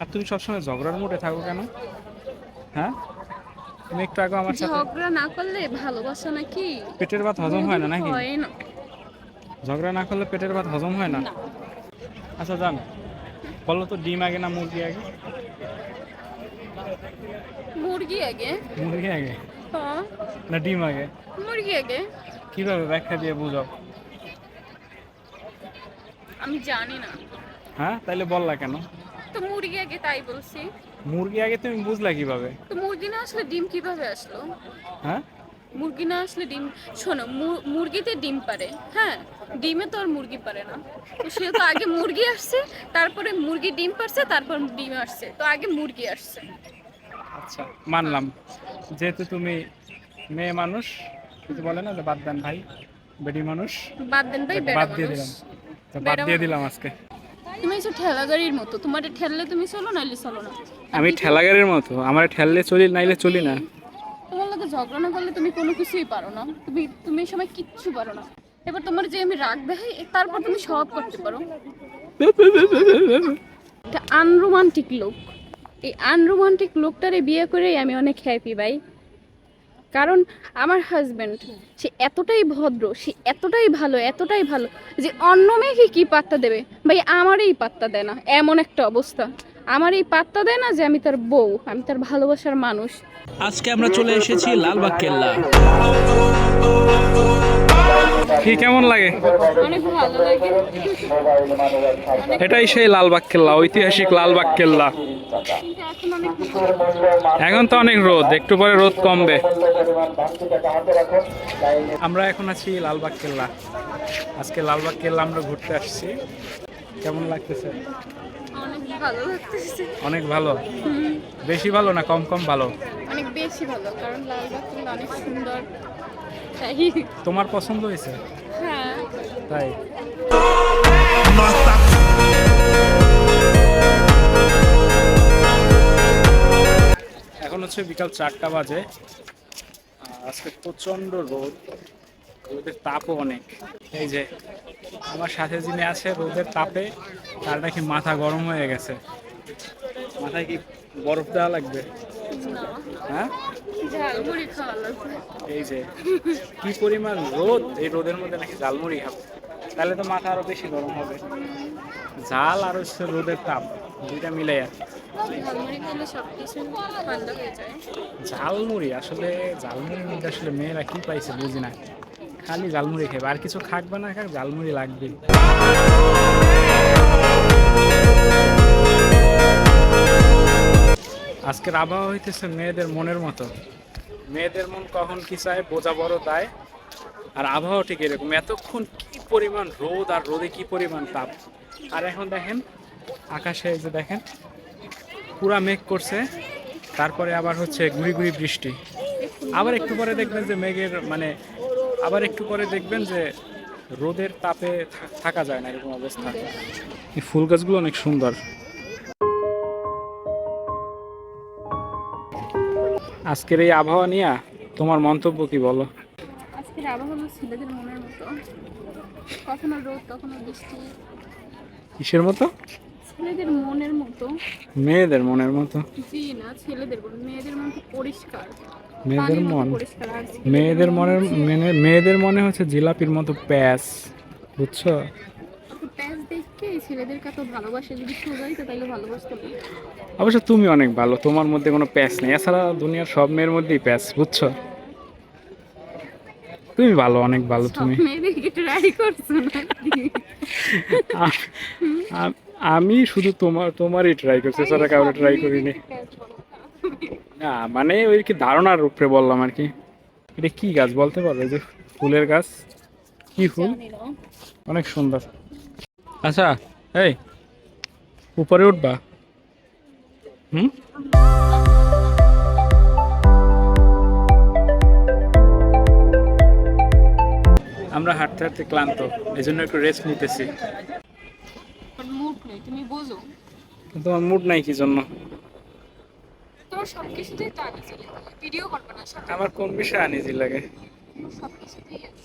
আর তুমি সবসময় ঝগড়ার মুডে থাকো কেন? হ্যাঁ? তুমি একটু আগে আমার সাথে ঝগড়া না করলে ভালোবাসা নাকি? পেটের ভাত হজম হয় না নাকি? হয় না। ঝগড়া না করলে পেটের ভাত হজম হয় না। আচ্ছা জান। বলো তো ডিম আগে না মুরগি আগে? মুরগি আগে। মুরগি আগে? হ্যাঁ। না ডিম আগে? মুরগি আগে। কীভাবে ব্যাখ্যা দিয়ে বুঝাও? আমি জানি না। হ্যাঁ? তাইলে বললা কেন? তো মুরগি আগে তাই বলছি। মুরগি আগে তুমি বুঝলা কীভাবে? তো মুরগি না আসলে ডিম কীভাবে আসলো? হ্যাঁ? মুরগি না আসলে ডিম শোনো মুরগিতে ডিম পারে হ্যাঁ? ডিমে তো আর মুরগি পারে না। তো সে তো আগে মুরগি আসছে তারপরে মুরগি ডিম পারছে তারপর ডিম আসছে তো আগে মুরগি আসছে। আচ্ছা মানলাম। যেহেতু তুমি মেয়ে মানুষ কিছু বলে না যে বাদ দেন ভাই বেডি মানুষ বাদ দেন ভাই বাদ দিয়ে দিলাম। বাদ দিয়ে দিলাম আজকে। তুমি এসে ঠেলা গাড়ির মতো। তোমার ঠেললে তুমি চলো নাইলে চলো না। আমি ঠেলাগারের মতো। আমার ঠেললে চলি নাইলে চলি না। তোমার লোকে ঝগড়া না করলে তুমি কোনো কিছুই পারো না। তুমি তুমি এই সময় কিচ্ছু পারো না। এবার তোমার যে আমি রাগ দেখাই তারপর তুমি সব করতে পারো। একটা আনরোমান্টিক লোক। এই আনরোমান্টিক লোকটারে বিয়ে করেই আমি অনেক হ্যাপি ভাই কারণ আমার হাজব্যান্ড সে এতটাই ভদ্র, সে এতটাই ভালো এতটাই ভালো যে অন্য মেয়েকে কী পাত্তা দেবে? ভাই, আমারই পাত্তা দেয় না। এমন একটা অবস্থা। আমার এই পাত্তা দেয় না যে আমি তার বউ, আমি তার ভালোবাসার মানুষ। আজকে আমরা চলে এসেছি লালবাগ কেল্লা। কি কেমন লাগে? এটাই সেই লালবাগ কেল্লা ঐতিহাসিক লালবাগ কেল্লা। এখন তো অনেক রোদ একটু পরে রোদ কমবে। আমরা এখন আছি লালবাগ কেল্লা। আজকে লালবাগ কেল্লা আমরা ঘুরতে আসছি। কেমন লাগতেছে? অনেক ভালো বেশি ভালো না কম কম ভালো? অনেক বেশি ভালো কারণ লালবাগ কিন্তু অনেক সুন্দর। তোমার পছন্দ হয়েছে? হ্যাঁ। তাই? এখন হচ্ছে বিকাল চারটা বাজে। আজকে প্রচণ্ড রোদ। রোদের তাপও অনেক। এই যে আমার সাথে যিনি আছে রোদের তাপে তার নাকি মাথা গরম হয়ে গেছে। মাথায় কি বরফ দেওয়া লাগবে? হ্যাঁ? এই যে, কি পরিমাণ রোদ এই রোদের মধ্যে নাকি ঝালমুড়ি খাবে? তাহলে তো মাথা আরও বেশি গরম হবে। ঝাল আর হচ্ছে রোদের তাপ, দুইটা মিলে ঝালমুড়ি খেলে সব কিছু ঠান্ডা হয়ে যায় ঝালমুড়ি, আসলে ঝালমুড়ির মধ্যে আসলে মেয়েরা কি পাইছে বুঝি না। খালি ঝালমুড়ি খাবে আর কিছু খাক বা না খাক, ঝালমুড়ি লাগবে আজকের আবহাওয়া হইতেছে মেয়েদের মনের মতো। মেয়েদের মন কখন কি চায় বোঝা বড় তাই। আর আবহাওয়া ঠিক এরকম। এতক্ষণ কি পরিমাণ রোদ আর রোদে কি পরিমাণ তাপ। আর এখন দেখেন, আকাশে যে দেখেন, পুরা মেঘ করছে। তারপরে আবার হচ্ছে গুড়ি গুড়ি বৃষ্টি। আবার একটু পরে দেখবেন যে মেঘের মানে আবার একটু পরে দেখবেন যে রোদের তাপে থাকা যায় না এরকম অবস্থা। এই ফুল গাছগুলো অনেক সুন্দর। আজকের এই আবহাওয়া নিয়ে তোমার মন্তব্য কি বলো? আজকের আবহাওয়া ছেলেদের মনের মতো। কখনো রোদ কখনো বৃষ্টি। কিসের মতো? ছেলেদের মনের মতো। মেয়েদের মনের মতো। জি না ছেলেদের মেয়েদের মন তো পরিষ্কার। মেয়েদের মন। মেয়েদের মনের হচ্ছে মেয়েদের মনে হচ্ছে জিলাপির মতো প্যাস বুঝছ? দেখে ছেলেদের কত ভালোবাসে যদি সোজাই তো তাহলে ভালোবাসতে অবশ্য তুমি অনেক ভালো তোমার মধ্যে কোনো প্যাচ নেই। এছাড়া দুনিয়ার সব মেয়ের মধ্যেই প্যাচ বুঝছ? তুমি ভালো অনেক ভালো তুমি। আমি শুধু তোমার তোমারই ট্রাই করছি এছাড়া কাউকে ট্রাই করিনি। না মানে ওই কি ধারণার উপরে বললাম আর কি। এটা কি গাছ বলতে পারবে যে ফুলের গাছ কি ফুল? অনেক সুন্দর। আচ্ছা এই উপরে উঠবা। হুম? আমরা হাঁটতে হাঁটতে ক্লান্ত এই জন্য একটু রেস্ট নিতেছি। মুড নেই তুমি বোঝো। তোমার মুড নাই কি জন্য? তোমার সব কিছুতেই তো আগে চলে ভিডিও করবে না আমার কোন বিষয়ে আনিজি লাগে? সব কিছুতেই আছে।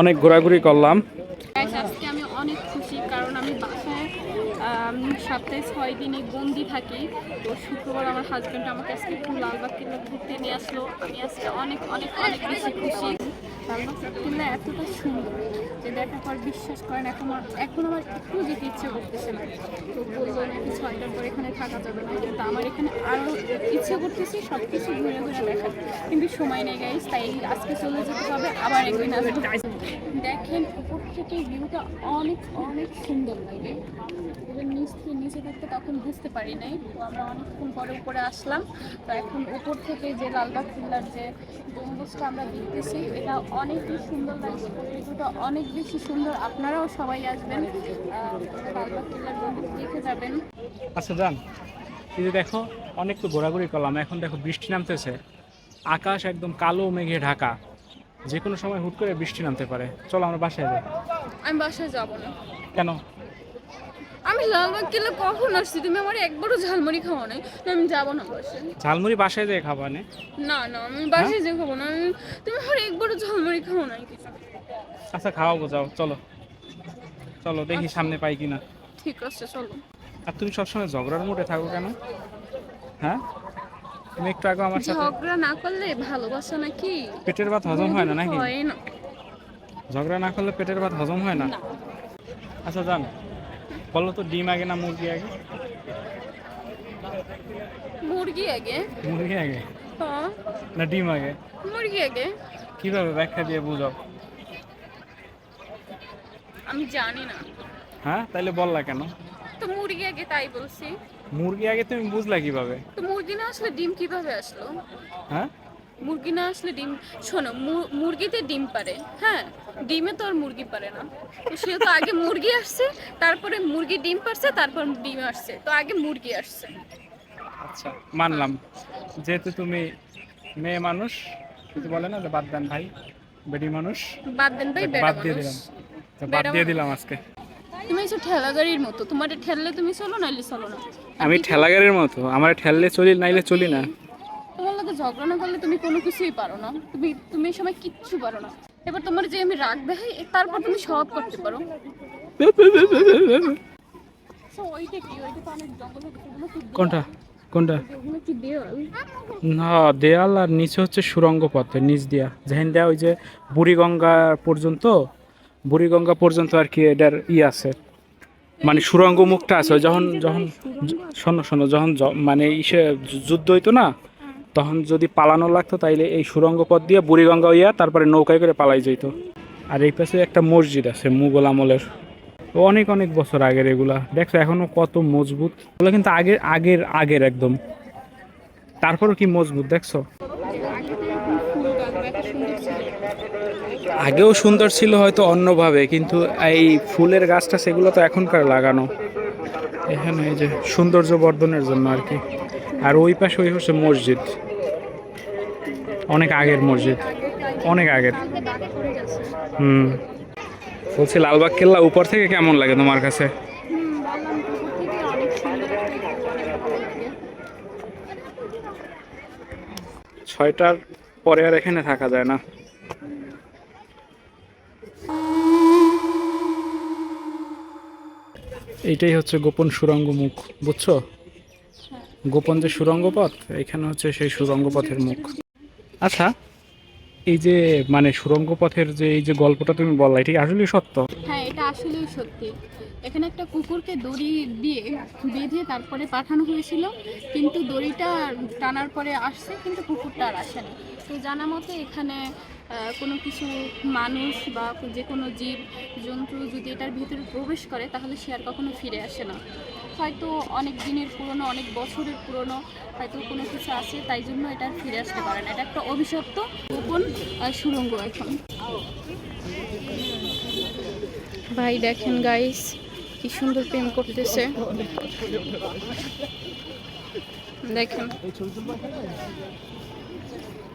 অনেক ঘোরাঘুরি করলাম। আজকে আমি অনেক খুশি কারণ আমি বাসায় সপ্তাহে ছয় দিনই বন্দি থাকি। তো শুক্রবার আমার হাজব্যান্ড আমাকে আজকে লালবাগ কিল্লা ঘুরতে নিয়ে আসলো। আমি আজকে অনেক অনেক অনেক বেশি খুশি। লালবাগ কিন্তু এতটা সুন্দর যে দেখার পর বিশ্বাস করেন, এখন এখন আমার একটু যেতে ইচ্ছে করতেছে না। তো বলল নাকি ছয়টার পর এখানে থাকা যাবে না। কিন্তু আমার এখানে আরও ইচ্ছে করতেছে সব কিছু ঘুরে ঘুরে দেখার। কিন্তু সময় নেই গাইজ তাই আজকে চলে যেতে হবে, আবার একদিন আসব। দেখেন উপর থেকে ভিউটা অনেক অনেক সুন্দর লাগে। এবার নিচ থেকে নিচে থাকতে তখন বুঝতে পারি নাই। তো আমরা অনেকক্ষণ পরে উপরে আসলাম। তো এখন উপর থেকে যে লালবাগ কিল্লার যে গম্বুজটা আমরা দেখতেছি, এটা অনেকই সুন্দর লাগছে ভিউটা অনেক বেশি সুন্দর। আপনারাও সবাই আসবেন। লালবাগ কিল্লার গম্বুজ দেখে যাবেন। আচ্ছা যান এই যে দেখো, অনেক তো ঘোরাঘুরি করলাম। এখন দেখো বৃষ্টি নামতেছে। আকাশ একদম কালো মেঘে ঢাকা। যে কোনো সময় হুট করে বৃষ্টি নামতে পারে। চলো আমরা বাসায় যাই। আমি বাসায় যাব না। কেন? আমি লালবাগ কিল্লা কখন আসছি? তুমি আমার একবারও ঝালমুড়ি খাওয়া নাই না, আমি যাব না বাসায়। ঝালমুড়ি বাসায় যেয়ে খাবা নে। না না আমি বাসায় যে খাব না। আমি তুমি আমার একবারও ঝালমুড়ি খাও নাই কিছু। আচ্ছা খাওয়াবো যাও চলো। চলো দেখি সামনে পাই কিনা। ঠিক আছে চলো। আর তুমি সবসময় ঝগড়ার মুডে থাকো কেন? হ্যাঁ? তুমি একটু আগে আমার সাথে ঝগড়া না করলে ভালোবাসা নাকি পেটের ভাত হজম হয় না নাকি? হয় না। ঝগড়া না করলে পেটের ভাত হজম হয় না। আচ্ছা জান। বলো তো ডিম আগে না মুরগি আগে? মুরগি আগে। মুরগি আগে? হ্যাঁ। না ডিম আগে? মুরগি আগে। কীভাবে ব্যাখ্যা দিয়ে বুঝাও? আমি জানি না। হ্যাঁ? তাইলে বললা কেন? তো মুরগি আগে তাই বলছি। মুরগি আগে তুমি বুঝলা কীভাবে? তো মুরগি না আসলে ডিম কীভাবে আসলো? হ্যাঁ? মুরগি না আসলে ডিম শোনো মুরগিতে ডিম পারে হ্যাঁ? ডিমে তো আর মুরগি পারে না। তো সে তো আগে মুরগি আসছে তারপরে মুরগি ডিম পারছে তারপর ডিম আসছে। তো আগে মুরগি আসছে। আচ্ছা মানলাম। যেহেতু তুমি মেয়ে মানুষ কিছু বলে না বাদ দেন ভাই বেডি মানুষ। বাদ দেন ভাই বাদ দিয়ে দিলাম। বাদ দিয়ে দিলাম আজকে। তুমি এসে ঠেলা গাড়ির মতো। তোমার ঠেললে তুমি চলো নাইলে চলো না। আমি ঠেলাগাড়ির মতো। আমার ঠেললে চলি নাইলে চলি না। তোমার লোকে ঝগড়া না করলে তুমি কোনো কিছুই পারো না। তুমি তুমি এই সময় কিচ্ছু পারো না। এবার তোমার যে আমি রাগ দেখাই তারপর তুমি সব করতে পারো। দেওয়াল? কোনটা? কোনটা? না দেয়াল আর নিচে হচ্ছে সুরঙ্গ পথ নিচ দিয়া। যেখান দেয়া ওই যে বুড়িগঙ্গা পর্যন্ত বুড়িগঙ্গা পর্যন্ত আর কি এটার ই আছে। মানে সুরঙ্গ মুখটা আছে। যখন যখন শোনো শোনো, যখন মানে ইসে যুদ্ধ হইতো না, তখন যদি পালানো লাগতো, তাইলে এই সুরঙ্গ পথ দিয়ে বুড়িগঙ্গা হইয়া তারপরে নৌকায় করে পালাই যেত আর এই পাশে একটা মসজিদ আছে, মুঘল আমলের। অনেক অনেক বছর আগের এগুলা। দেখছ, এখনও কত মজবুত। ওগুলো কিন্তু আগের আগের আগের একদম। তারপরও কি মজবুত, দেখছ আগে তো এরকম ফুল গাছ বা এত সুন্দর ছিল আগেও সুন্দর ছিল হয়তো অন্যভাবে, কিন্তু এই ফুলের গাছটা সেগুলো তো এখনকার লাগানো। এখানে এই যে সৌন্দর্য বর্ধনের জন্য আর কি। আর ওই পাশে ওই হচ্ছে মসজিদ। অনেক আগের মসজিদ। অনেক আগের। হুম। বলছি, লালবাগ কেল্লা উপর থেকে কেমন লাগে তোমার কাছে? ছয়টার পরে আর এখানে থাকা যায় না। এইটাই হচ্ছে গোপন সুরঙ্গ মুখ, বুঝছ? গোপন যে সুরঙ্গ পথ, এখানে হচ্ছে সেই সুরঙ্গ পথের মুখ। আচ্ছা এই যে মানে সুরঙ্গ পথের যে, এই যে গল্পটা তুমি বললা, এটি আসলে সত্য? হ্যাঁ এটা আসলেই সত্যি। এখানে একটা কুকুরকে দড়ি দিয়ে বেঁধে তারপরে পাঠানো হয়েছিল কিন্তু দড়িটা টানার পরে আসছে কিন্তু কুকুরটা আর আসেনি তো জানা মতে এখানে কোনো কিছু মানুষ বা যে কোনো জীব জন্তু যদি এটার ভিতরে প্রবেশ করে তাহলে সে আর কখনো ফিরে আসে না। হয়তো অনেক দিনের পুরনো অনেক বছরের পুরনো হয়তো কোনো কিছু আছে তাই জন্য এটা ফিরে আসতে পারে না। এটা একটা অভিশপ্ত গোপন আহ, সুড়ঙ্গ এখন। ভাই, দেখেন গাইস কি সুন্দর প্রেম করতেছে। দেখেন।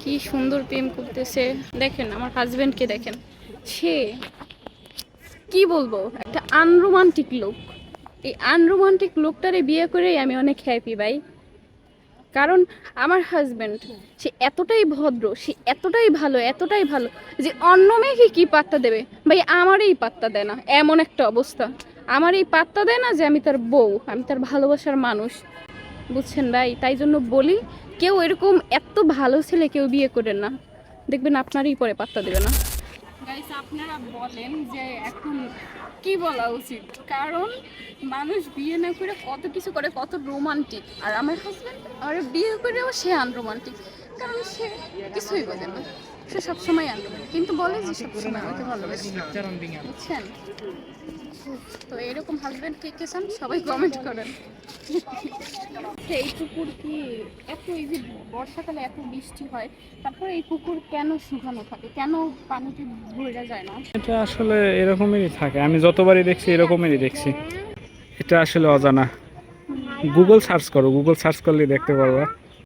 কি সুন্দর প্রেম করতেছে। দেখেন, আমার হাজবেন্ডকে দেখেন। সে কি বলব, একটা আনরোমান্টিক লোক এই আনরোমান্টিক লোকটারে বিয়ে করেই আমি অনেক হ্যাপি ভাই। কারণ আমার হাজব্যান্ড সে এতটাই ভদ্র সে এতটাই ভালো এতটাই ভালো যে অন্য মেয়েকে কি পাত্তা দেবে? ভাই আমারই পাত্তা দেয় না। এমন একটা অবস্থা। আমার এই পাত্তা দেয় না যে আমি তার বউ আমি তার ভালোবাসার মানুষ। বুঝছেন ভাই? তাই জন্য বলি কেউ এরকম এত ভালো ছেলে কেউ বিয়ে করেন না। দেখবেন আপনারই পরে পাত্তা দেবে না। গাইস আপনারা বলেন যে এখন কি বলা উচিত? কারণ মানুষ বিয়ে না করে কত কিছু করে, কত রোমান্টিক আর আমার হাজব্যান্ড আর বিয়ে করেও সে আনরোমান্টিক কারণ সে কিছুই বোঝে না। সে সবসময় আনরোমান্টিক কিন্তু বলে যে সবসময় আমাকে ভালোবাসে। বুঝছেন? তো এরকম হাজব্যান্ড কে কে চান সবাই কমেন্ট করেন। এই পুকুর কি এত এই যে বর্ষাকালে এত বৃষ্টি হয় তারপরে এই পুকুর কেন শুকানো থাকে? কেন পানিতে ভরে যায় না? এটা আসলে এরকমই থাকে। আমি যতবারই দেখছি এরকমই দেখছি। এটা আসলে অজানা। গুগল সার্চ করো গুগল সার্চ করলে দেখতে পারবা।